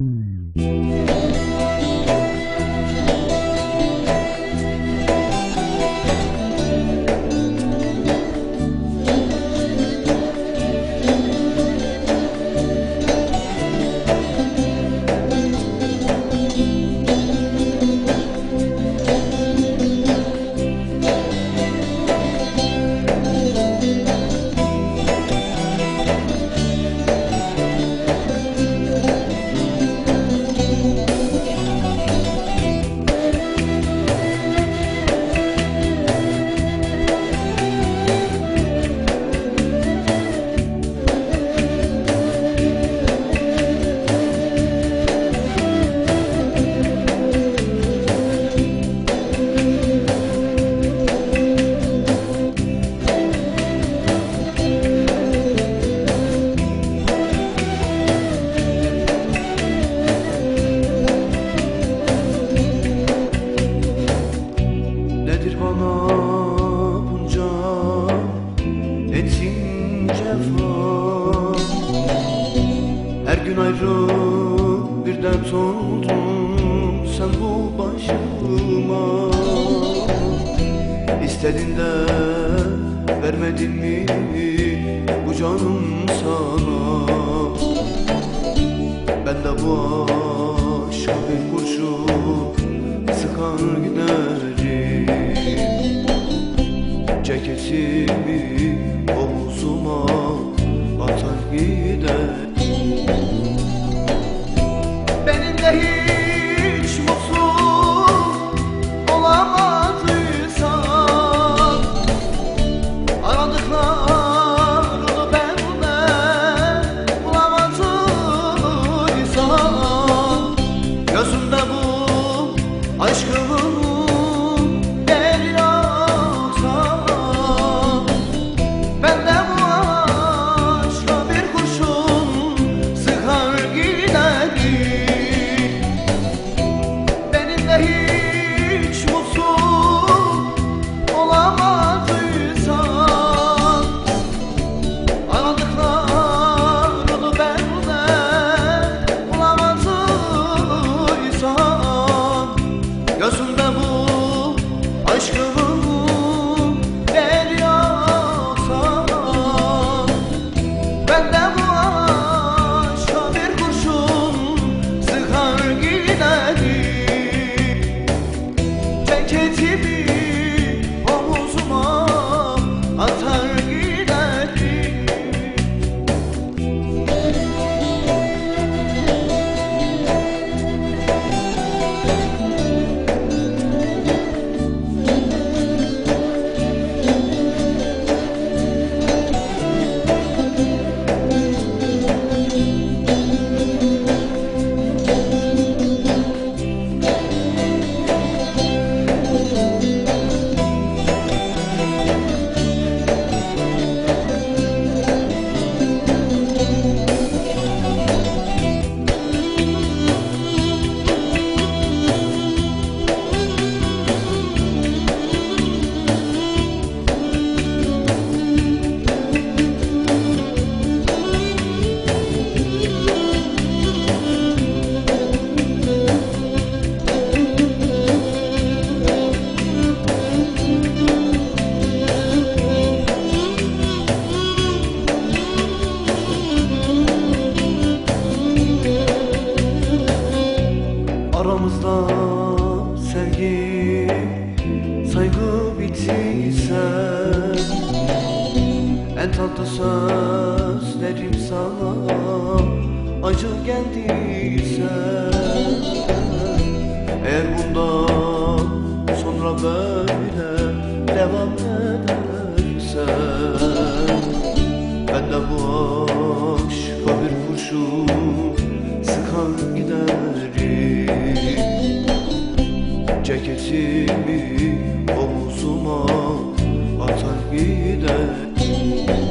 Mm. Cefa Her gün ayrı bir dert oldun sen bu başıma. İstedin de vermedin mi bu canım sana? Ben de bu aşka bir kurşun sıkar giderim. Ceketimi omuzuma atar gider. Benim de hiç En tatlı sözlerim sana acı geldiyse. Eğer bundan sonra böyle devam ederse Ben de bu aşka bir kurşun sıkar giderim. Ceketimi omuzuma atar gider